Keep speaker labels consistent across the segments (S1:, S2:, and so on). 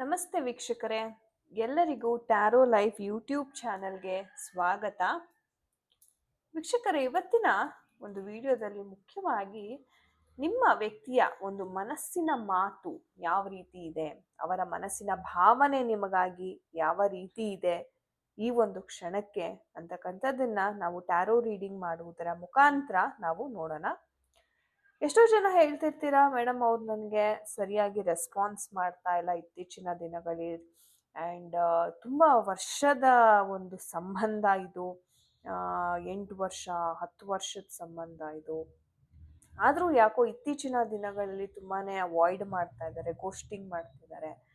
S1: ನಮಸ್ತೆ ವೀಕ್ಷಕರೇ. ಎಲ್ಲರಿಗೂ ಟ್ಯಾರೋ ಲೈಫ್ ಯೂಟ್ಯೂಬ್ ಚಾನೆಲ್ಗೆ ಸ್ವಾಗತ. ವೀಕ್ಷಕರೇ, ಇವತ್ತಿನ ಒಂದು ವಿಡಿಯೋದಲ್ಲಿ ಮುಖ್ಯವಾಗಿ ನಿಮ್ಮ ವ್ಯಕ್ತಿಯ ಒಂದು ಮನಸ್ಸಿನ ಮಾತು ಯಾವ ರೀತಿ ಇದೆ? ಅವರ ಮನಸ್ಸಿನ ಭಾವನೆ ನಿಮಗಾಗಿ ಯಾವ ರೀತಿ ಇದೆ? ಈ ಒಂದು ಕ್ಷಣಕ್ಕೆ ಅಂತಕ್ಕಂಥದ್ದನ್ನ ನಾವು ಟ್ಯಾರೋ ರೀಡಿಂಗ್ ಮಾಡುವುದರ ಮುಖಾಂತರ ನಾವು ನೋಡೋಣ. ಎಷ್ಟೋ ಜನ ಹೇಳ್ತಿರ್ತೀರಾ ಮೇಡಮ್ ಅವ್ರು ನನಗೆ ಸರಿಯಾಗಿ ರೆಸ್ಪಾನ್ಸ್ ಮಾಡ್ತಾ ಇಲ್ಲ ಇತ್ತೀಚಿನ ದಿನಗಳಲ್ಲಿ ಆ್ಯಂಡ್ ತುಂಬ ವರ್ಷದ ಒಂದು ಸಂಬಂಧ ಇದು. ಎಂಟು ವರ್ಷ, ಹತ್ತು ವರ್ಷದ ಸಂಬಂಧ ಇದು. ಆದರೂ ಯಾಕೋ ಇತ್ತೀಚಿನ ದಿನಗಳಲ್ಲಿ ತುಂಬಾ ಅವಾಯ್ಡ್ ಮಾಡ್ತಾ ಇದ್ದಾರೆ ಗೋಸ್ಟಿಂಗ್ ಮಾಡ್ತಿದ್ದಾರೆ.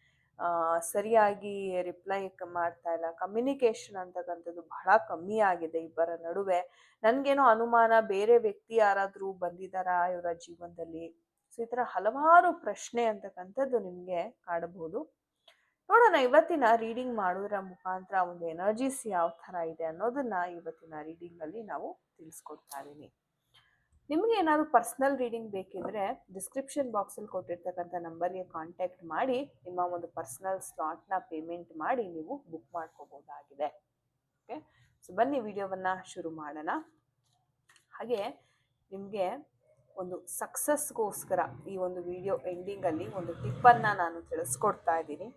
S1: ಸರಿಯಾಗಿ ರಿಪ್ಲೈ ಮಾಡ್ತಾ ಇಲ್ಲ. ಕಮ್ಯುನಿಕೇಶನ್ ಅಂತಕ್ಕಂಥದ್ದು ಬಹಳ ಕಮ್ಮಿ ಆಗಿದೆ ಇಬ್ಬರ ನಡುವೆ. ನನಗೇನೋ ಅನುಮಾನ, ಬೇರೆ ವ್ಯಕ್ತಿ ಯಾರಾದರೂ ಬಂದಿದ್ದಾರಾ ಇವರ ಜೀವನದಲ್ಲಿ? ಸೊ ಈ ಥರ ಹಲವಾರು ಪ್ರಶ್ನೆ ಅಂತಕ್ಕಂಥದ್ದು ನಿಮಗೆ ಕಾಡಬಹುದು. ನೋಡೋಣ, ಇವತ್ತಿನ ರೀಡಿಂಗ್ ಮಾಡೋದ್ರ ಮುಖಾಂತರ ಒಂದು ಎನರ್ಜೀಸ್ ಯಾವ ಥರ ಇದೆ ಅನ್ನೋದನ್ನ ಇವತ್ತಿನ ರೀಡಿಂಗ್ ಅಲ್ಲಿ ನಾವು ತಿಳಿಸ್ಕೊಡ್ತಾ ಇದೀನಿ ನಿಮ್ಗೆ ಏನಾದರೂ ಪರ್ಸ್ನಲ್ ರೀಡಿಂಗ್ ಬೇಕಿದ್ರೆ ಡಿಸ್ಕ್ರಿಪ್ಷನ್ ಬಾಕ್ಸಲ್ಲಿ ಕೊಟ್ಟಿರ್ತಕ್ಕಂಥ ನಂಬರ್ಗೆ ಕಾಂಟ್ಯಾಕ್ಟ್ ಮಾಡಿ, ನಿಮ್ಮ ಒಂದು ಪರ್ಸ್ನಲ್ ಸ್ಲಾಟ್ನ ಪೇಮೆಂಟ್ ಮಾಡಿ ನೀವು ಬುಕ್ ಮಾಡ್ಕೋಬಹುದಾಗಿದೆ ಓಕೆ ಸೊ ಬನ್ನಿ ವಿಡಿಯೋವನ್ನು ಶುರು ಮಾಡೋಣ. ಹಾಗೆ ನಿಮಗೆ ಒಂದು ಸಕ್ಸಸ್ಗೋಸ್ಕರ ಈ ಒಂದು ವಿಡಿಯೋ ಎಂಡಿಂಗಲ್ಲಿ ಒಂದು ಟಿಪ್ಪನ್ನು ನಾನು ತಿಳಿಸ್ಕೊಡ್ತಾ ಇದ್ದೀನಿ.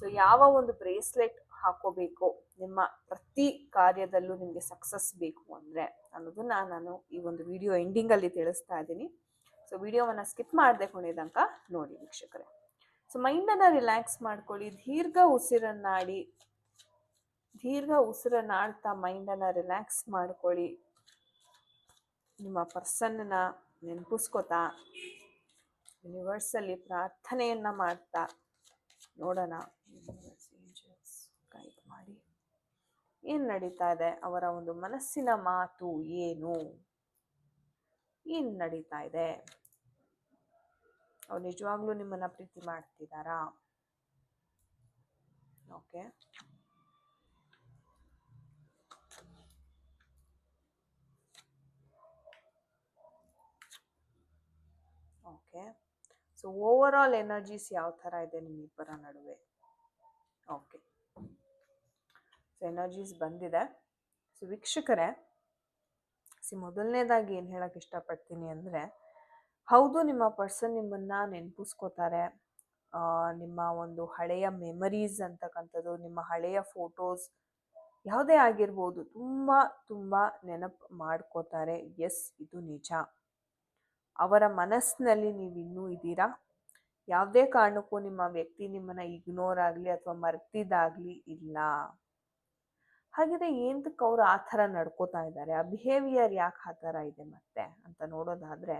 S1: ಸೊ ಯಾವ ಒಂದು ಬ್ರೇಸ್ಲೆಟ್ ಹಾಕೋಬೇಕು ನಿಮ್ಮ ಪ್ರತಿ ಕಾರ್ಯದಲ್ಲೂ ನಿಮಗೆ ಸಕ್ಸಸ್ ಬೇಕು ಅಂದರೆ ಅನ್ನೋದನ್ನ ನಾನು ಈ ಒಂದು ವಿಡಿಯೋ ಎಂಡಿಂಗಲ್ಲಿ ತಿಳಿಸ್ತಾ ಇದ್ದೀನಿ. ಸೊ ವಿಡಿಯೋವನ್ನು ಸ್ಕಿಪ್ ಮಾಡದೆ ಕೊನೆ ತನಕ ನೋಡಿ ವೀಕ್ಷಕರೇ. ಸೊ ಮೈಂಡನ್ನು ರಿಲ್ಯಾಕ್ಸ್ ಮಾಡ್ಕೊಳ್ಳಿ, ದೀರ್ಘ ಉಸಿರನ್ನಾಡಿ, ದೀರ್ಘ ಉಸಿರನ್ನಾಡ್ತಾ ಮೈಂಡನ್ನು ರಿಲ್ಯಾಕ್ಸ್ ಮಾಡ್ಕೊಳ್ಳಿ. ನಿಮ್ಮ ಪರ್ಸನ್ನ ನೆನಪಿಸ್ಕೋತಾ ಯೂನಿವರ್ಸಲ್ಲಿ ಪ್ರಾರ್ಥನೆಯನ್ನು ಮಾಡ್ತಾ ನೋಡೋಣ. ಗೈಡ್ ಮಾಡಿ. ಏನು ನಡೀತಾ ಇದೆ? ಅವರ ಒಂದು ಮನಸ್ಸಿನ ಮಾತು ಏನು? ಏನು ನಡೀತಾ ಇದೆ? ಅವ್ರು ನಿಜವಾಗ್ಲೂ ನಿಮ್ಮನ್ನ ಪ್ರೀತಿ ಮಾಡ್ತಿದ್ದಾರಾ okay okay so overall energies ಯಾವ ಥರ ಇದೆ ನಿಮ್ಮಿಬ್ಬರ ನಡುವೆ? ಓಕೆ ಸೊ ಎನರ್ಜೀಸ್ ಬಂದಿದೆ. ಸೊ ವೀಕ್ಷಕರೇ, ಸಿ ಮೊದಲನೇದಾಗಿ ಏನು ಹೇಳಕ್ಕೆ ಇಷ್ಟಪಡ್ತೀನಿ ಅಂದರೆ, ಹೌದು, ನಿಮ್ಮ ಪರ್ಸನ್ ನಿಮ್ಮನ್ನು ನೆನಪಿಸ್ಕೋತಾರೆ. ನಿಮ್ಮ ಒಂದು ಹಳೆಯ ಮೆಮರೀಸ್ ಅಂತಕ್ಕಂಥದ್ದು, ನಿಮ್ಮ ಹಳೆಯ ಫೋಟೋಸ್ ಯಾವುದೇ ಆಗಿರ್ಬೋದು, ತುಂಬ ತುಂಬ ನೆನಪು ಮಾಡ್ಕೋತಾರೆ. ಎಸ್ ಇದು ನಿಜ. ಅವರ ಮನಸ್ಸಿನಲ್ಲಿ ನೀವು ಇನ್ನೂ ಇದ್ದೀರಾ? ಯಾವುದೇ ಕಾರಣಕ್ಕೂ ನಿಮ್ಮ ವ್ಯಕ್ತಿ ನಿಮ್ಮನ್ನು ಇಗ್ನೋರ್ ಆಗಲಿ ಅಥವಾ ಮರ್ತಿದ್ದಾಗಲಿ ಇಲ್ಲ. ಹಾಗಿದ್ರೆ ಏಂತಕ್ಕೆ ಅವ್ರು ಆ ಥರ ನಡ್ಕೋತಾ ಇದ್ದಾರೆ ಆ ಬಿಹೇವಿಯರ್ ಯಾಕೆ ಆ ಥರ ಇದೆ ಮತ್ತೆ ಅಂತ ನೋಡೋದಾದ್ರೆ,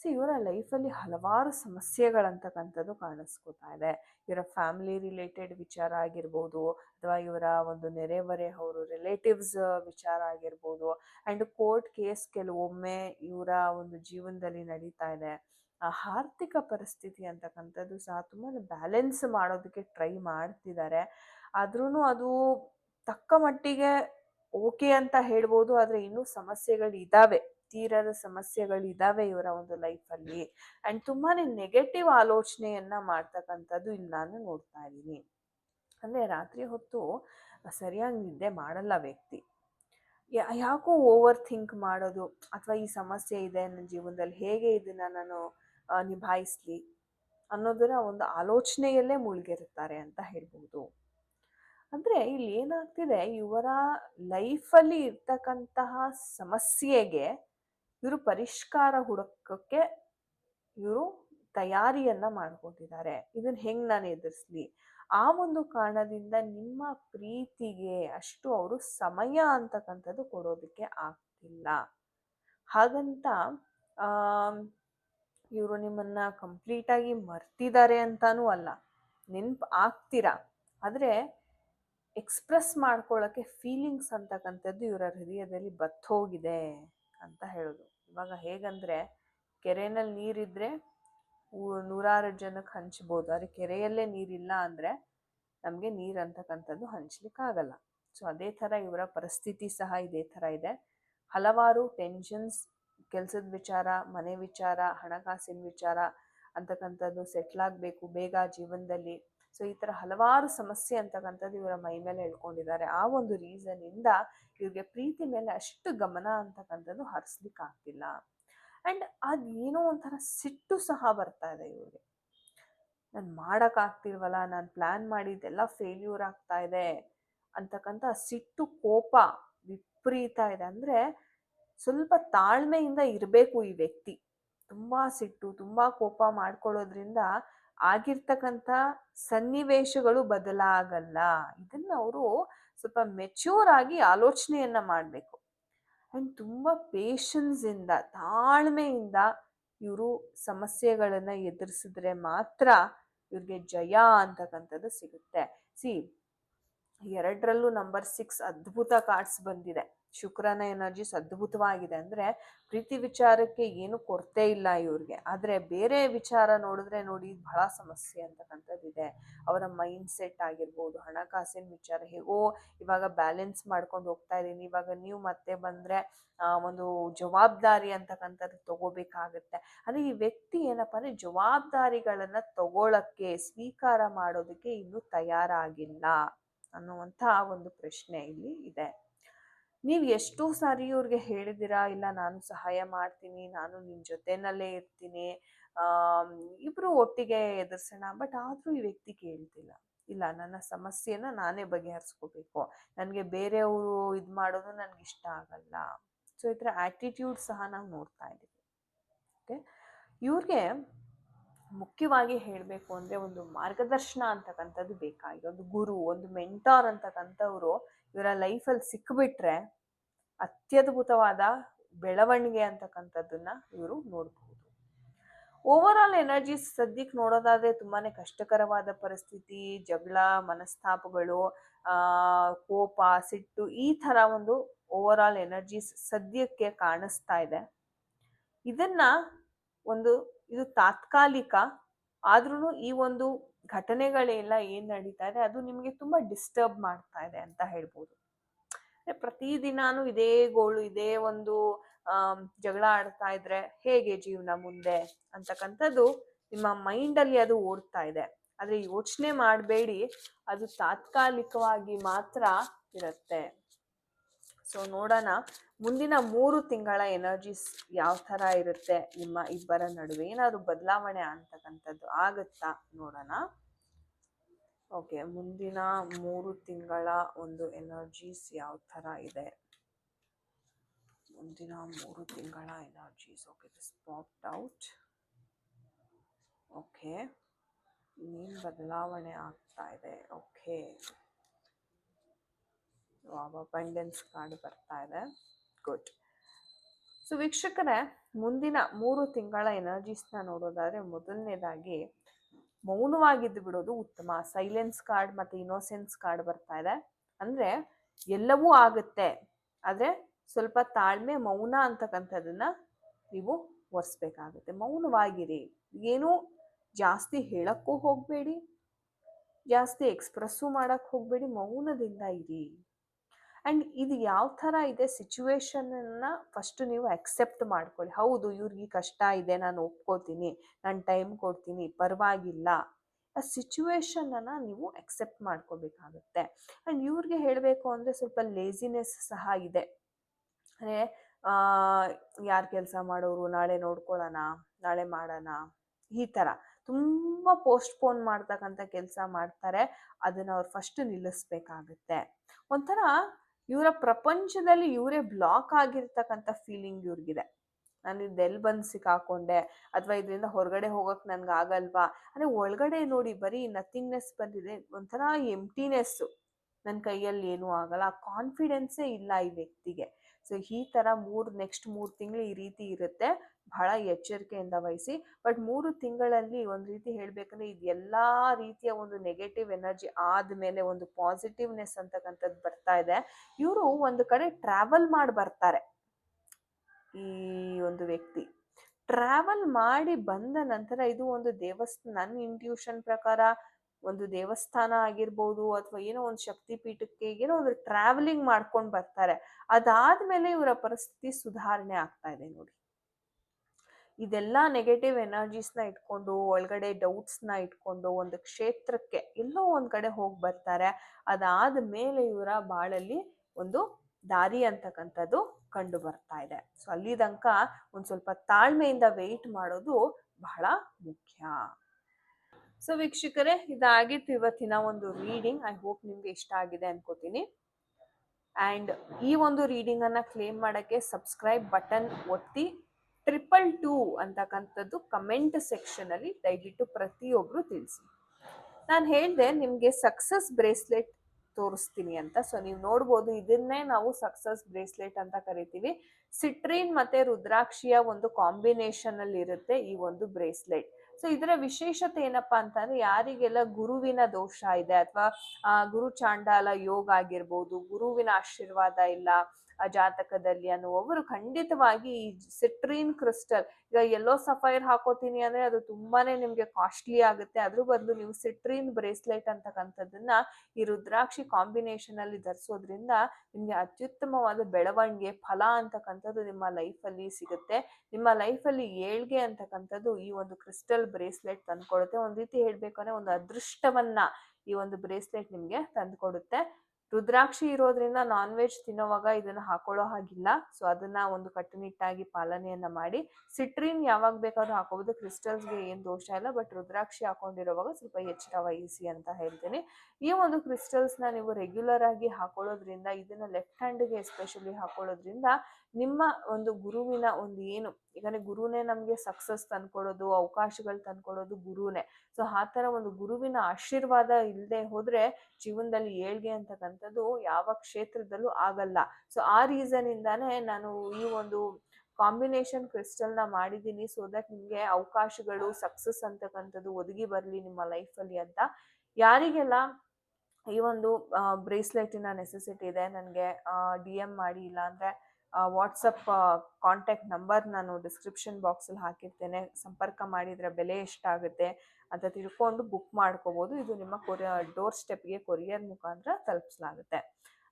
S1: ಸೊ ಇವರ ಲೈಫಲ್ಲಿ ಹಲವಾರು ಸಮಸ್ಯೆಗಳಂತಕ್ಕಂಥದ್ದು ಕಾಣಿಸ್ಕೋತಾ ಇದೆ. ಇವರ ಫ್ಯಾಮಿಲಿ ರಿಲೇಟೆಡ್ ವಿಚಾರ ಆಗಿರ್ಬೋದು, ಅಥವಾ ಇವರ ಒಂದು ನೆರೆಹೊರೆ ಅವರು ರಿಲೇಟಿವ್ಸ್ ವಿಚಾರ ಆಗಿರ್ಬೋದು ಆ್ಯಂಡ್ ಕೋರ್ಟ್ ಕೇಸ್ ಕೆಲವೊಮ್ಮೆ ಇವರ ಒಂದು ಜೀವನದಲ್ಲಿ ನಡೀತಾ ಇದೆ. ಆರ್ಥಿಕ ಪರಿಸ್ಥಿತಿ ಅಂತಕ್ಕಂಥದ್ದು ಸಹ ತುಂಬಾ ಬ್ಯಾಲೆನ್ಸ್ ಮಾಡೋದಕ್ಕೆ ಟ್ರೈ ಮಾಡ್ತಿದ್ದಾರೆ ಆದ್ರೂ ಅದು ತಕ್ಕ ಮಟ್ಟಿಗೆ ಓಕೆ ಅಂತ ಹೇಳ್ಬೋದು, ಆದರೆ ಇನ್ನೂ ಸಮಸ್ಯೆಗಳು ಇದ್ದಾವೆ ತೀರದ ಸಮಸ್ಯೆಗಳು ಇದ್ದಾವೆ ಇವರ ಒಂದು ಲೈಫಲ್ಲಿ. ಆ್ಯಂಡ್ ತುಂಬಾನೇ ನೆಗೆಟಿವ್ ಆಲೋಚನೆಯನ್ನ ಮಾಡ್ತಕ್ಕಂಥದ್ದು ಇಲ್ಲಿ ನಾನು ನೋಡ್ತಾ ಇದ್ದೀನಿ. ಅಂದರೆ ರಾತ್ರಿ ಹೊತ್ತು ಸರಿಯಾಗಿ ನಿದ್ದೆ ಮಾಡಲ್ಲ ವ್ಯಕ್ತಿ. ಯಾಕೋ ಓವರ್ ಥಿಂಕ್ ಮಾಡೋದು, ಅಥವಾ ಈ ಸಮಸ್ಯೆ ಇದೆ ನನ್ನ ಜೀವನದಲ್ಲಿ, ಹೇಗೆ ಇದನ್ನ ನಾನು ನಿಭಾಯಿಸ್ಲಿ ಅನ್ನೋದರ ಒಂದು ಆಲೋಚನೆಯಲ್ಲೇ ಮುಳುಗಿರುತ್ತಾರೆ ಅಂತ ಹೇಳ್ಬೋದು. ಅಂದ್ರೆ ಇಲ್ಲಿ ಏನಾಗ್ತಿದೆ, ಇವರ ಲೈಫಲ್ಲಿ ಇರ್ತಕ್ಕಂತಹ ಸಮಸ್ಯೆಗೆ ಇವರು ಪರಿಷ್ಕಾರ ಹುಡುಕಕ್ಕೆ ಇವರು ತಯಾರಿಯನ್ನ ಮಾಡ್ಕೊತಿದ್ದಾರೆ ಇದನ್ನ ಹೆಂಗ್ ನಾನು ಎದುರಿಸ್ಲಿ? ಆ ಒಂದು ಕಾರಣದಿಂದ ನಿಮ್ಮ ಪ್ರೀತಿಗೆ ಅಷ್ಟು ಅವರು ಸಮಯ ಅಂತಕ್ಕಂಥದ್ದು ಕೊಡೋದಕ್ಕೆ ಆಗ್ತಿಲ್ಲ. ಹಾಗಂತ ಇವರು ನಿಮ್ಮನ್ನ ಕಂಪ್ಲೀಟ್ ಆಗಿ ಮರ್ತಿದ್ದಾರೆ ಅಂತಾನೂ ಅಲ್ಲ. ನೆನ್ಪು ಆಗ್ತೀರಾ? ಆದ್ರೆ ಎಕ್ಸ್ಪ್ರೆಸ್ ಮಾಡ್ಕೊಳ್ಳೋಕ್ಕೆ ಫೀಲಿಂಗ್ಸ್ ಅಂತಕ್ಕಂಥದ್ದು ಇವರ ಹೃದಯದಲ್ಲಿ ಬತ್ತೋಗಿದೆ ಅಂತ ಹೇಳೋದು. ಇವಾಗ ಹೇಗಂದರೆ ಕೆರೆಯಲ್ಲಿ ನೀರಿದ್ರೆ ನೂರಾರು ಜನಕ್ಕೆ ಹಂಚ್ಬೋದು. ಆದರೆ ಕೆರೆಯಲ್ಲೇ ನೀರಿಲ್ಲ ಅಂದರೆ ನಮಗೆ ನೀರು ಅಂತಕ್ಕಂಥದ್ದು ಹಂಚ್ಲಿಕ್ಕಾಗಲ್ಲ. ಸೊ ಅದೇ ಥರ ಇವರ ಪರಿಸ್ಥಿತಿ ಸಹ ಇದೇ ಥರ ಇದೆ. ಹಲವಾರು ಟೆನ್ಷನ್ಸ್ ಕೆಲಸದ ವಿಚಾರ, ಮನೆ ವಿಚಾರ, ಹಣಕಾಸಿನ ವಿಚಾರ, ಅಂತಕ್ಕಂಥದ್ದು ಸೆಟ್ಲ್ ಆಗಬೇಕು, ಬೇಗ ಜೀವನದಲ್ಲಿ ಸೊ, ಈ ತರ ಹಲವಾರು ಸಮಸ್ಯೆ ಅಂತಕ್ಕಂಥದ್ದು ಇವರ ಮೈ ಮೇಲೆ ಹೇಳ್ಕೊಂಡಿದ್ದಾರೆ ಆ ಒಂದು ರೀಸನ್ ಇಂದ ಇವ್ರಿಗೆ ಪ್ರೀತಿ ಮೇಲೆ ಅಷ್ಟು ಗಮನ ಅಂತಕ್ಕಂಥದ್ದು ಹರಿಸ್ಲಿಕ್ಕೆ ಆಗ್ತಿಲ್ಲ ಅಂಡ್ ಅದ್ ಏನೋ ಒಂಥರ ಸಿಟ್ಟು ಸಹ ಬರ್ತಾ ಇದೆ ಇವ್ರಿಗೆ. ನಾನು ಮಾಡೋಕ್ಕಾಗ್ತಿಲ್ವಲ್ಲ ನಾನು ಪ್ಲಾನ್ ಮಾಡಿದ್ದೆಲ್ಲ ಫೇಲ್ಯೂರ್ ಆಗ್ತಾ ಇದೆ ಅಂತಕ್ಕಂಥ ಸಿಟ್ಟು ಕೋಪ ವಿಪರೀತ ಇದೆ. ಅಂದ್ರೆ ಸ್ವಲ್ಪ ತಾಳ್ಮೆಯಿಂದ ಇರಬೇಕು ಈ ವ್ಯಕ್ತಿ. ತುಂಬಾ ಸಿಟ್ಟು, ತುಂಬಾ ಕೋಪ ಮಾಡ್ಕೊಳ್ಳೋದ್ರಿಂದ ಆಗಿರ್ತಕ್ಕಂಥ ಸನ್ನಿವೇಶಗಳು ಬದಲಾಗಲ್ಲ. ಇದನ್ನ ಅವರು ಸ್ವಲ್ಪ ಮೆಚ್ಯೂರ್ ಆಗಿ ಆಲೋಚನೆಯನ್ನ ಮಾಡಬೇಕು. ಅಂಡ್ ತುಂಬಾ ಪೇಷನ್ಸ್ ಇಂದ, ತಾಳ್ಮೆಯಿಂದ ಇವರು ಸಮಸ್ಯೆಗಳನ್ನ ಎದುರಿಸಿದ್ರೆ ಮಾತ್ರ ಇವ್ರಿಗೆ ಜಯ ಅಂತಕ್ಕಂಥದ್ದು ಸಿಗುತ್ತೆ. ಸಿ ಎರಡರಲ್ಲೂ ನಂಬರ್ ಸಿಕ್ಸ್ ಅದ್ಭುತ ಕಾರ್ಡ್ಸ್ ಬಂದಿದೆ. ಶುಕ್ರನ ಎನರ್ಜೀಸ್ ಅದ್ಭುತವಾಗಿದೆ ಅಂದ್ರೆ ಪ್ರೀತಿ ವಿಚಾರಕ್ಕೆ ಏನು ಕೊರತೆ ಇಲ್ಲ ಇವ್ರಿಗೆ. ಆದರೆ ಬೇರೆ ವಿಚಾರ ನೋಡಿದ್ರೆ ನೋಡಿ ಬಹಳ ಸಮಸ್ಯೆ ಅಂತಕ್ಕಂಥದ್ದಿದೆ ಅವರ ಮೈಂಡ್ ಸೆಟ್ ಆಗಿರ್ಬೋದು, ಹಣಕಾಸಿನ ವಿಚಾರ ಹೇಗೋ ಇವಾಗ ಬ್ಯಾಲೆನ್ಸ್ ಮಾಡ್ಕೊಂಡು ಹೋಗ್ತಾ ಇದ್ದೀನಿ. ಇವಾಗ ನೀವು ಮತ್ತೆ ಬಂದ್ರೆ ಒಂದು ಜವಾಬ್ದಾರಿ ಅಂತಕ್ಕಂಥದ್ದು ತಗೋಬೇಕಾಗತ್ತೆ. ಅಂದ್ರೆ ಈ ವ್ಯಕ್ತಿ ಏನಪ್ಪಾ ಅಂದ್ರೆ ಜವಾಬ್ದಾರಿಗಳನ್ನು ತಗೊಳ್ಳೋಕ್ಕೆ ಸ್ವೀಕಾರ ಮಾಡೋದಕ್ಕೆ ಇನ್ನೂ ತಯಾರಾಗಿಲ್ಲ ಅನ್ನುವಂಥ ಒಂದು ಪ್ರಶ್ನೆ ಇಲ್ಲಿ ಇದೆ. ನೀವು ಎಷ್ಟೋ ಸಾರಿ ಇವ್ರಿಗೆ ಹೇಳಿದಿರಾ, ಇಲ್ಲ, ನಾನು ಸಹಾಯ ಮಾಡ್ತೀನಿ, ನಾನು ನಿನ್ನ ಜೊತೆನಲ್ಲೇ ಇರ್ತೀನಿ. ಇಬ್ಬರು ಒಟ್ಟಿಗೆ ಎದುರಿಸೋಣ. ಬಟ್ ಆದರೂ ಈ ವ್ಯಕ್ತಿ ಕೇಳ್ತಿಲ್ಲ. ಇಲ್ಲ, ನನ್ನ ಸಮಸ್ಯೆನ ನಾನೇ ಬಗೆಹರಿಸ್ಕೋಬೇಕು. ನನಗೆ ಬೇರೆಯವರು ಇದು ಮಾಡೋದು ನನಗೆ ಇಷ್ಟ ಆಗಲ್ಲ. ಸೊ ಈ ಥರ ಆ್ಯಟಿಟ್ಯೂಡ್ ಸಹ ನಾವು ನೋಡ್ತಾ ಇದ್ದೀವಿ ಓಕೆ ಇವ್ರಿಗೆ ಮುಖ್ಯವಾಗಿ ಹೇಳಬೇಕು ಅಂದರೆ ಒಂದು ಮಾರ್ಗದರ್ಶನ ಅಂತಕ್ಕಂಥದ್ದು ಬೇಕಾಗಿದೆ ಒಂದು ಗುರು, ಒಂದು ಮೆಂಟಾರ್ ಅಂತಕ್ಕಂಥವ್ರು ಇವರ ಲೈಫಲ್ಲಿ ಸಿಕ್ಕಿಬಿಟ್ರೆ ಅತ್ಯದ್ಭುತವಾದ ಬೆಳವಣಿಗೆ ಅಂತಕ್ಕಂಥದ್ದನ್ನ ಇವರು ನೋಡಬಹುದು. ಓವರ್ ಆಲ್ ಎನರ್ಜಿ ಸದ್ಯಕ್ಕೆ ನೋಡೋದಾದ್ರೆ ತುಂಬಾನೇ ಕಷ್ಟಕರವಾದ ಪರಿಸ್ಥಿತಿ, ಜಗಳ, ಮನಸ್ತಾಪಗಳು ಕೋಪ, ಸಿಟ್ಟು ಈ ತರ ಒಂದು ಓವರ್ ಆಲ್ ಎನರ್ಜೀಸ್ ಸದ್ಯಕ್ಕೆ ಕಾಣಿಸ್ತಾ ಇದೆ. ಇದನ್ನ ಒಂದು ಇದು ತಾತ್ಕಾಲಿಕ ಆದ್ರೂ ಈ ಒಂದು ಘಟನೆಗಳೆಲ್ಲ ಏನ್ ನಡೀತಾ ಇದೆ, ಅದು ನಿಮಗೆ ತುಂಬಾ ಡಿಸ್ಟರ್ಬ್ ಮಾಡ್ತಾ ಇದೆ ಅಂತ ಹೇಳ್ಬೋದು. ಪ್ರತಿ ಪ್ರತಿದಿನಾನು ಇದೇ ಗೋಳು, ಇದೇ ಒಂದು ಜಗಳ ಆಡ್ತಾ ಇದ್ರೆ ಹೇಗೆ ಜೀವನ ಮುಂದೆ ಅಂತಕ್ಕಂಥದ್ದು ನಿಮ್ಮ ಮೈಂಡ್ ಅಲ್ಲಿ ಅದು ಓಡ್ತಾ ಇದೆ. ಆದ್ರೆ ಯೋಚನೆ ಮಾಡಬೇಡಿ, ಅದು ತಾತ್ಕಾಲಿಕವಾಗಿ ಮಾತ್ರ ಇರುತ್ತೆ. ಸೊ ನೋಡೋಣ. ಮುಂದಿನ ಮೂರು ತಿಂಗಳ ಎನರ್ಜೀಸ್ ಯಾವ ಥರ ಇರುತ್ತೆ? ನಿಮ್ಮ ಇಬ್ಬರ ನಡುವೆ ಏನಾದರೂ ಬದಲಾವಣೆ ಅಂತಕ್ಕಂಥದ್ದು ಆಗುತ್ತಾ? ನೋಡೋಣ. ಓಕೆ ಮುಂದಿನ ಮೂರು ತಿಂಗಳ ಒಂದು ಎನರ್ಜೀಸ್ ಯಾವ ಥರ ಇದೆ? ಮುಂದಿನ ಮೂರು ತಿಂಗಳ energies okay this popped out okay ಇನ್ನೇನು ಬದಲಾವಣೆ ಆಗ್ತಾ ಇದೆ? ಓಕೆ ಅಬಂಡೆನ್ಸ್ ಕಾರ್ಡ್ ಬರ್ತಾ ಇದೆ. ಗುಡ್ ಸೊ ವೀಕ್ಷಕರೇ, ಮುಂದಿನ ಮೂರು ತಿಂಗಳ ಎನರ್ಜೀಸ್ನ ನೋಡೋದಾದ್ರೆ ಮೊದಲನೇದಾಗಿ ಮೌನವಾಗಿದ್ದು ಬಿಡೋದು ಉತ್ತಮ. ಸೈಲೆನ್ಸ್ ಕಾರ್ಡ್ ಮತ್ತೆ ಇನೋಸೆನ್ಸ್ ಕಾರ್ಡ್ ಬರ್ತಾ ಇದೆ. ಅಂದ್ರೆ ಎಲ್ಲವೂ ಆಗುತ್ತೆ. ಆದ್ರೆ ಸ್ವಲ್ಪ ತಾಳ್ಮೆ, ಮೌನ ಅಂತಕ್ಕಂಥದ್ದನ್ನು ನೀವು ಒರೆಸ್ಬೇಕಾಗುತ್ತೆ. ಮೌನವಾಗಿರಿ. ಏನು ಜಾಸ್ತಿ ಹೇಳಕ್ಕೂ ಹೋಗಬೇಡಿ. ಜಾಸ್ತಿ ಎಕ್ಸ್ಪ್ರೆಸ್ಸು ಮಾಡಕ್ ಹೋಗಬೇಡಿ. ಮೌನದಿಂದ ಇರಿ. ಅಂಡ್ ಇದು ಯಾವ ಥರ ಇದೆ ಸಿಚುವೇಶನನ್ನು ಫಸ್ಟ್ ನೀವು ಅಕ್ಸೆಪ್ಟ್ ಮಾಡ್ಕೊಳ್ಳಿ. ಹೌದು, ಇವ್ರಿಗೆ ಕಷ್ಟ ಇದೆ, ನಾನು ಒಪ್ಕೋತೀನಿ, ನಾನು ಟೈಮ್ ಕೊಡ್ತೀನಿ, ಪರವಾಗಿಲ್ಲ. ಆ ಸಿಚುವೇಶನನ್ನು ನೀವು ಅಕ್ಸೆಪ್ಟ್ ಮಾಡ್ಕೋಬೇಕಾಗುತ್ತೆ. ಆ್ಯಂಡ್ ಇವ್ರಿಗೆ ಹೇಳಬೇಕು ಅಂದರೆ ಸ್ವಲ್ಪ ಲೇಸಿನೆಸ್ ಸಹ ಇದೆ. ಅಂದರೆ ಯಾರು ಕೆಲಸ ಮಾಡೋರು, ನಾಳೆ ನೋಡ್ಕೊಳ್ಳೋಣ ನಾಳೆ ಮಾಡೋಣ, ಈ ಥರ ತುಂಬ ಪೋಸ್ಟ್ಪೋನ್ ಮಾಡ್ತಕ್ಕಂಥ ಕೆಲಸ ಮಾಡ್ತಾರೆ, ಅದನ್ನು ಅವ್ರು ಫಸ್ಟ್ ನಿಲ್ಲಿಸ್ಬೇಕಾಗುತ್ತೆ. ಒಂಥರ ಇವರ ಪ್ರಪಂಚದಲ್ಲಿ ಇವರೇ ಬ್ಲಾಕ್ ಆಗಿರ್ತಕ್ಕಂಥ ಫೀಲಿಂಗ್ ಇವ್ರಿಗಿದೆ. ನಾನು ಇದೆಲ್ಲಿ ಬಂದು ಸಿಕ್ಕಾಕೊಂಡೆ ಅಥವಾ ಇದರಿಂದ ಹೊರಗಡೆ ಹೋಗಕ್ ನನ್ಗೆ ಆಗಲ್ವಾ? ಅಂದ್ರೆ ಒಳಗಡೆ ನೋಡಿ ಬರೀ ನಥಿಂಗ್ನೆಸ್ ಬಂದಿದೆ, ಒಂಥರ ಎಂಟಿನೆಸ್ಸು ನನ್ನ ಕೈಯಲ್ಲಿ ಏನೂ ಆಗಲ್ಲ ಕಾನ್ಫಿಡೆನ್ಸೇ ಇಲ್ಲ ಈ ವ್ಯಕ್ತಿಗೆ. ಸೊ ಈ ತರ ಮೂರು ನೆಕ್ಸ್ಟ್ ಮೂರು ತಿಂಗಳು ಈ ರೀತಿ ಇರುತ್ತೆ. ಬಹಳ ಎಚ್ಚರಿಕೆಯಿಂದ ವಹಿಸಿ, ಬಟ್ ಮೂರು ತಿಂಗಳಲ್ಲಿ ಒಂದು ರೀತಿ ಹೇಳ್ಬೇಕಂದ್ರೆ ಇದು ಎಲ್ಲಾ ರೀತಿಯ ಒಂದು ನೆಗೆಟಿವ್ ಎನರ್ಜಿ ಆದ್ಮೇಲೆ ಒಂದು ಪಾಸಿಟಿವ್ನೆಸ್ ಅಂತಕ್ಕಂಥದ್ದು ಬರ್ತಾ ಇದೆ. ಇವರು ಒಂದು ಕಡೆ ಟ್ರಾವೆಲ್ ಮಾಡಿ ಬರ್ತಾರೆ. ಈ ಒಂದು ವ್ಯಕ್ತಿ ಟ್ರಾವೆಲ್ ಮಾಡಿ ಬಂದ ನಂತರ ಇದು ಒಂದು ದೇವಸ್ಥಾನ ನನ್ನ ಇಂಟ್ಯೂಷನ್ ಪ್ರಕಾರ ಒಂದು ದೇವಸ್ಥಾನ ಆಗಿರ್ಬೋದು ಅಥವಾ ಏನೋ ಒಂದು ಶಕ್ತಿ ಪೀಠಕ್ಕೆ ಏನೋ ಒಂದು ಟ್ರಾವೆಲಿಂಗ್ ಮಾಡ್ಕೊಂಡು ಬರ್ತಾರೆ. ಅದಾದ್ಮೇಲೆ ಇವರ ಪರಿಸ್ಥಿತಿ ಸುಧಾರಣೆ ಆಗ್ತಾ ಇದೆ ನೋಡಿ. ಇದೆಲ್ಲ ನೆಗೆಟಿವ್ ಎನರ್ಜೀಸ್ನ ಇಟ್ಕೊಂಡು, ಒಳಗಡೆ ಡೌಟ್ಸ್ನ ಇಟ್ಕೊಂಡು, ಒಂದು ಕ್ಷೇತ್ರಕ್ಕೆ ಎಲ್ಲೋ ಒಂದು ಕಡೆ ಹೋಗಿ ಬರ್ತಾರೆ. ಅದಾದ ಮೇಲೆ ಇವರ ಬಾಳಲ್ಲಿ ಒಂದು ದಾರಿ ಅಂತಕ್ಕಂಥದ್ದು ಕಂಡು ಬರ್ತಾ ಇದೆ. ಸೊ ಅಲ್ಲಿ ತನಕ ಒಂದು ಸ್ವಲ್ಪ ತಾಳ್ಮೆಯಿಂದ ವೆಯ್ಟ್ ಮಾಡೋದು ಬಹಳ ಮುಖ್ಯ. ಸೊ ವೀಕ್ಷಕರೇ, ಇದಾಗಿತ್ತು ಇವತ್ತಿನ ಒಂದು ರೀಡಿಂಗ್ ಐ ಹೋಪ್ ನಿಮ್ಗೆ ಇಷ್ಟ ಆಗಿದೆ ಅನ್ಕೋತೀನಿ. ಆ್ಯಂಡ್ ಈ ಒಂದು ರೀಡಿಂಗ್ ಅನ್ನ ಕ್ಲೇಮ್ ಮಾಡಕ್ಕೆ ಸಬ್ಸ್ಕ್ರೈಬ್ ಬಟನ್ ಒತ್ತಿ. ಟ್ರಿಪಲ್ ಟೂ ಅಂತಕ್ಕಂಥದ್ದು ಕಮೆಂಟ್ ಸೆಕ್ಷನ್ ಅಲ್ಲಿ ದಯವಿಟ್ಟು ಪ್ರತಿಯೊಬ್ಬರು ತಿಳಿಸಿ. ನಾನು ಹೇಳಿದೆ ನಿಮಗೆ ಸಕ್ಸಸ್ ಬ್ರೇಸ್ಲೆಟ್ ತೋರಿಸ್ತೀನಿ ಅಂತ. ಸೊ ನೀವು ನೋಡ್ಬೋದು ಇದನ್ನೇ ನಾವು ಸಕ್ಸಸ್ ಬ್ರೇಸ್ಲೆಟ್ ಅಂತ ಕರಿತೀವಿ. ಸಿಟ್ರಿನ್ ಮತ್ತೆ ರುದ್ರಾಕ್ಷಿಯ ಒಂದು ಕಾಂಬಿನೇಷನ್ ಅಲ್ಲಿ ಇರುತ್ತೆ ಈ ಒಂದು ಬ್ರೇಸ್ಲೆಟ್ ಸೊ ಇದರ ವಿಶೇಷತೆ ಏನಪ್ಪಾ ಅಂತಂದ್ರೆ ಯಾರಿಗೆಲ್ಲ ಗುರುವಿನ ದೋಷ ಇದೆ ಅಥವಾ ಗುರು ಚಾಂಡಾಲ ಯೋಗ ಆಗಿರ್ಬೋದು, ಗುರುವಿನ ಆಶೀರ್ವಾದ ಇಲ್ಲ ಜಾತಕದಲ್ಲಿ ಅನ್ನುವವರು ಖಂಡಿತವಾಗಿ ಈ ಸಿಟ್ರೀನ್ ಕ್ರಿಸ್ಟಲ್, ಈಗ ಎಲ್ಲೋ ಸಫೈರ್ ಹಾಕೋತೀನಿ ಅಂದ್ರೆ ಅದು ತುಂಬಾನೇ ನಿಮ್ಗೆ ಕಾಸ್ಟ್ಲಿ ಆಗುತ್ತೆ. ಅದ್ರ ಬದಲು ನೀವು ಸಿಟ್ರೀನ್ ಬ್ರೇಸ್ಲೆಟ್ ಅಂತಕ್ಕಂಥದ್ದನ್ನ ಈ ರುದ್ರಾಕ್ಷಿ ಕಾಂಬಿನೇಷನ್ ಅಲ್ಲಿ ಧರಿಸೋದ್ರಿಂದ ನಿಮ್ಗೆ ಅತ್ಯುತ್ತಮವಾದ ಬೆಳವಣಿಗೆ, ಫಲ ಅಂತಕ್ಕಂಥದ್ದು ನಿಮ್ಮ ಲೈಫಲ್ಲಿ ಸಿಗುತ್ತೆ. ನಿಮ್ಮ ಲೈಫಲ್ಲಿ ಏಳ್ಗೆ ಅಂತಕ್ಕಂಥದ್ದು ಈ ಒಂದು ಕ್ರಿಸ್ಟಲ್ ಬ್ರೇಸ್ಲೆಟ್ ತಂದ್ಕೊಡುತ್ತೆ. ಒಂದ್ ರೀತಿ ಹೇಳ್ಬೇಕು ಅಂದ್ರೆ ಒಂದು ಅದೃಷ್ಟವನ್ನ ಈ ಒಂದು ಬ್ರೇಸ್ಲೆಟ್ ನಿಮ್ಗೆ ತಂದ್ಕೊಡುತ್ತೆ. ರುದ್ರಾಕ್ಷಿ ಇರೋದ್ರಿಂದ ನಾನ್ ವೆಜ್ ತಿನ್ನೋವಾಗ ಇದನ್ನ ಹಾಕೊಳ್ಳೋ ಹಾಗಿಲ್ಲ. ಸೊ ಅದನ್ನ ಒಂದು ಕಟ್ಟುನಿಟ್ಟಾಗಿ ಪಾಲನೆಯನ್ನ ಮಾಡಿ ಸಿಟ್ರಿನ್ ಯಾವಾಗ ಬೇಕಾದ್ರೂ ಹಾಕೋಬಹುದು ಕ್ರಿಸ್ಟಲ್ಸ್ಗೆ ಏನ್ ದೋಷ ಇಲ್ಲ ಬಟ್ ರುದ್ರಾಕ್ಷಿ ಹಾಕೊಂಡಿರೋವಾಗ ಸ್ವಲ್ಪ ಎಚ್ಚರ ವಹಿಸಿ ಅಂತ ಹೇಳ್ತೀನಿ. ಈ ಒಂದು ಕ್ರಿಸ್ಟಲ್ಸ್ನ ನೀವು ರೆಗ್ಯುಲರ್ ಆಗಿ ಹಾಕೊಳ್ಳೋದ್ರಿಂದ, ಇದನ್ನ ಲೆಫ್ಟ್ ಹ್ಯಾಂಡ್ಗೆ ಎಸ್ಪೆಷಲಿ ಹಾಕೊಳ್ಳೋದ್ರಿಂದ ನಿಮ್ಮ ಒಂದು ಗುರುವಿನ ಒಂದು ಏನು ಈಗ ಗುರುನೇ ನಮಗೆ ಸಕ್ಸಸ್ ತಂದ್ಕೊಡೋದು, ಅವಕಾಶಗಳು ತಂದ್ಕೊಡೋದು ಗುರುನೇ. ಸೊ ಆ ಥರ ಒಂದು ಗುರುವಿನ ಆಶೀರ್ವಾದ ಇಲ್ಲದೆ ಹೋದರೆ ಜೀವನದಲ್ಲಿ ಏಳ್ಗೆ ಅಂತಕ್ಕಂಥದ್ದು ಯಾವ ಕ್ಷೇತ್ರದಲ್ಲೂ ಆಗಲ್ಲ. ಸೊ ಆ ರೀಸನ್ ಇಂದಾನೆ ನಾನು ಈ ಒಂದು ಕಾಂಬಿನೇಷನ್ ಕ್ರಿಸ್ಟಲ್ನ ಮಾಡಿದ್ದೀನಿ ಸೊ ದಟ್ ನಿಮಗೆ ಅವಕಾಶಗಳು, ಸಕ್ಸಸ್ ಅಂತಕ್ಕಂಥದ್ದು ಒದಗಿ ಬರಲಿ ನಿಮ್ಮ ಲೈಫಲ್ಲಿ ಅಂತ. ಯಾರಿಗೆಲ್ಲ ಈ ಒಂದು ಬ್ರೇಸ್ಲೆಟಿನ ನೆಸೆಸಿಟಿ ಇದೆ, ನನಗೆ ಡಿ ಎಂ ಮಾಡಿ ಇಲ್ಲಾಂದರೆ ವಾಟ್ಸಪ್ ಕಾಂಟ್ಯಾಕ್ಟ್ ನಂಬರ್ ನಾನು ಡಿಸ್ಕ್ರಿಪ್ಷನ್ ಬಾಕ್ಸಲ್ಲಿ ಹಾಕಿರ್ತೇನೆ. ಸಂಪರ್ಕ ಮಾಡಿದರೆ ಬೆಲೆ ಎಷ್ಟಾಗುತ್ತೆ ಅಂತ ತಿಳ್ಕೊಂಡು ಬುಕ್ ಮಾಡ್ಕೋಬೋದು. ಇದು ನಿಮ್ಮ ಕೊರಿಯ ಡೋರ್ ಸ್ಟೆಪ್ಗೆ ಕೊರಿಯರ್ ಮುಖಾಂತರ ತಲುಪಿಸಲಾಗುತ್ತೆ.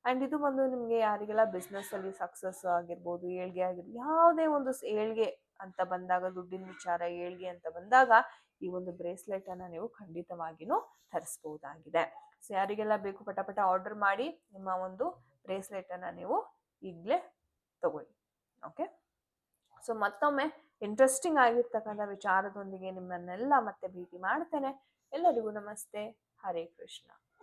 S1: ಆ್ಯಂಡ್ ಇದು ಬಂದು ನಿಮಗೆ ಯಾರಿಗೆಲ್ಲ ಬಿಸ್ನೆಸ್ಸಲ್ಲಿ ಸಕ್ಸಸ್ ಆಗಿರ್ಬೋದು, ಏಳ್ಗೆ ಆಗಿರ್ಬೋದು, ಯಾವುದೇ ಒಂದು ಏಳ್ಗೆ ಅಂತ ಬಂದಾಗ, ದುಡ್ಡಿನ ವಿಚಾರ, ಏಳ್ಗೆ ಅಂತ ಬಂದಾಗ ಈ ಒಂದು ಬ್ರೇಸ್ಲೆಟನ್ನು ನೀವು ಖಂಡಿತವಾಗಿಯೂ ತರಿಸ್ಬೋದಾಗಿದೆ. ಸೊ ಯಾರಿಗೆಲ್ಲ ಬೇಕು ಪಟ ಪಟ ಆರ್ಡರ್ ಮಾಡಿ, ನಿಮ್ಮ ಒಂದು ಬ್ರೇಸ್ಲೆಟನ್ನು ನೀವು ಈಗಲೇ ತಗೊಳ್ಳಿ. ಓಕೆ ಸೊ ಮತ್ತೊಮ್ಮೆ ಇಂಟ್ರೆಸ್ಟಿಂಗ್ ಆಗಿರ್ತಕ್ಕಂಥ ವಿಚಾರದೊಂದಿಗೆ ನಿಮ್ಮನ್ನೆಲ್ಲ ಮತ್ತೆ ಭೇಟಿ ಮಾಡ್ತೇನೆ. ಎಲ್ಲರಿಗೂ ನಮಸ್ತೆ. ಹರೇ ಕೃಷ್ಣ.